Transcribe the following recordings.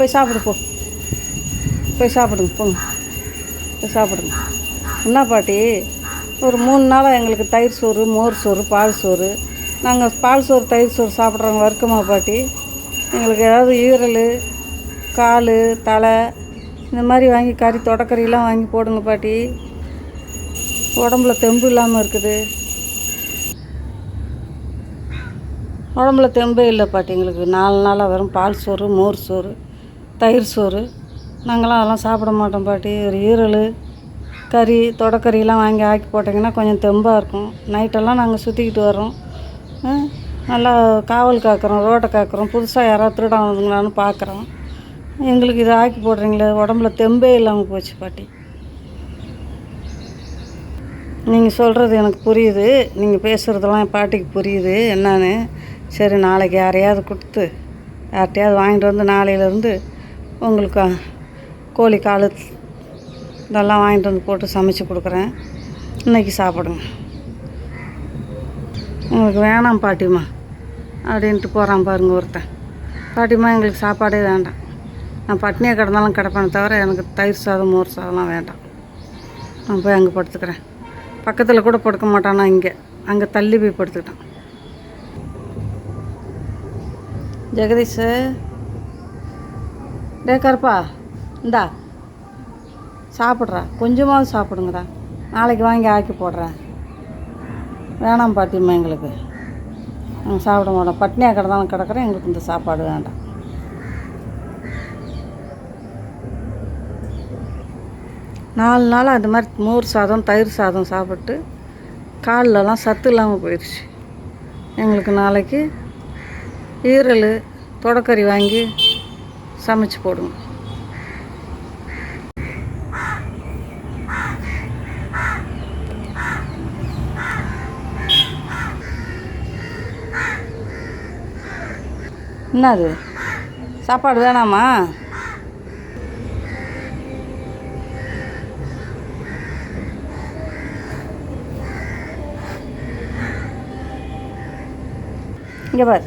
போய் சாப்பிடு போ. போய் சாப்பிடுங்க போங்க. போய் சாப்பிடுங்க. என்ன பாட்டி ஒரு மூணு நாளாக எங்களுக்கு தயிர் சோறு மோர் சோறு பால் சோறு. நாங்கள் பால் சோறு தயிர் சோறு சாப்பிட்றவங்க வறுக்கமா பாட்டி? எங்களுக்கு ஏதாவது ஈரல் கால் தலை இந்த மாதிரி வாங்கி கறி தொடக்கறியெல்லாம் வாங்கி போடுங்க பாட்டி. உடம்புல தெம்பு இல்லாமல் இருக்குது. உடம்புல தெம்பே இல்லை பாட்டி எங்களுக்கு. நாலு நாளாக வரும் பால் சோறு மோர் சோறு. தயிர் சோறு. நாங்களாம் அதெல்லாம் சாப்பிட மாட்டோம் பாட்டி. ஒரு ஈரல் கறி தொடக்கறியெல்லாம் வாங்கி ஆக்கி போட்டிங்கன்னா கொஞ்சம் தெம்பாக இருக்கும். நைட்டெல்லாம் நாங்கள் சுற்றிக்கிட்டு வரோம் நல்லா காவல் காக்கிறோம் ரோட்டை காக்கிறோம். புதுசாக யாராவது திருடம் வந்துங்களான்னு பார்க்குறோம் எங்களுக்கு இதை ஆக்கி போடுறீங்களே உடம்புல தெம்பே இல்லாமல் போச்சு பாட்டி. நீங்கள் சொல்கிறது எனக்கு புரியுது. நீங்கள் பேசுகிறதெல்லாம் என் பாட்டிக்கு புரியுது. என்னான்னு? சரி நாளைக்கு யாரையாவது கொடுத்து யார்கிட்டையாவது வாங்கிட்டு வந்து நாளையிலேருந்து உங்களுக்கு கோழி கால் இதெல்லாம் வாங்கிட்டு வந்து போட்டு சமைச்சு கொடுக்குறேன். இன்னைக்கு சாப்பிடுங்க. எங்களுக்கு வேணாம் பாட்டிம்மா. அப்படின்ட்டு போகிறான் பாருங்க ஒருத்தன். பாட்டிம்மா எங்களுக்கு சாப்பாடே வேண்டாம். நான் பட்னியாக கிடந்தாலும் கிடப்பேனே தவிர எனக்கு தயிர் சாதம் மோர் சாதம்லாம் வேண்டாம். நான் போய் அங்கே படுத்துக்கிறேன். பக்கத்தில் கூட படுக்க மாட்டானா இங்கே. அங்கே தள்ளி போய் படுத்துக்கிட்டான். ஜெகதீஷ் டே கருப்பா இந்தா. சாப்பிட்றா. கொஞ்சமாவது சாப்பிடுங்கடா. நாளைக்கு வாங்கி ஆக்கி போடுறேன். வேணாம் பாட்டிம்மா எங்களுக்கு. நாங்கள் சாப்பிட மாட்டோம். பட்னியாக கிடந்தாலும் கிடக்கிறேன் எங்களுக்கு இந்த சாப்பாடு வேண்டாம். நாலு நாள் அது மாதிரி மோர் சாதம் தயிர் சாதம் சாப்பிட்டு கால்லலாம் சத்து இல்லாமல் போயிடுச்சு. எங்களுக்கு நாளைக்கு ஈரல் தொடக்கறி வாங்கி சமைச்சு போடுங்க என்னது? சாப்பாடு வேணாமா? இங்கே பாரு.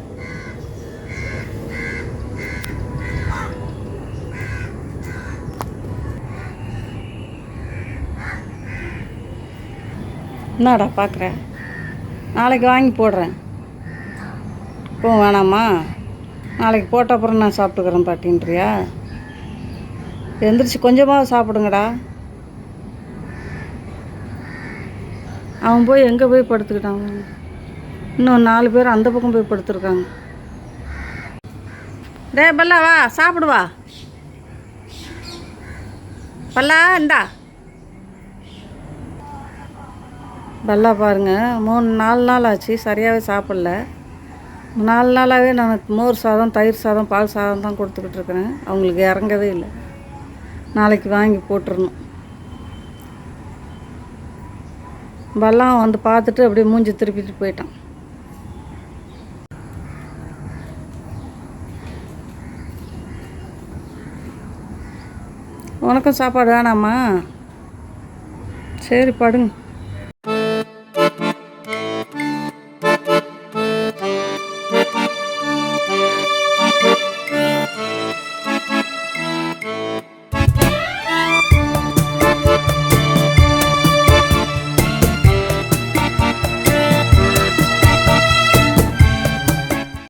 என்னடா பார்க்குற நாளைக்கு வாங்கி போடுறேன். இப்போ வேணாமா? நாளைக்கு போட்ட அப்புறம் நான் சாப்பிட்டுக்கிறேன் பாட்டின்றியா? எந்திரிச்சு கொஞ்சமாக சாப்பிடுங்கடா. அவன் போய் எங்கே போய் படுத்துக்கிட்டான்? இன்னும் நாலு பேர் அந்த பக்கம் போய் படுத்துருக்காங்க. டே பல்லா வா சாப்பிடுவா பல்லா இந்தா. நல்லா பாருங்கள் மூணு நாலு நாள் ஆச்சு. சரியாகவே சாப்பிடல. நாலு நாளாகவே நான் மோர் சாதம் தயிர் சாதம் பால் சாதம் தான் கொடுத்துக்கிட்டு இருக்கிறேன். அவங்களுக்கு இறங்கவே இல்லை. நாளைக்கு வாங்கி போட்டுடணும் பல்லாம் வந்து பார்த்துட்டு அப்படியே மூஞ்சி திருப்பிட்டு போயிட்டான். உனக்கும் சாப்பாடு வேணாமா? சரி படுங்க.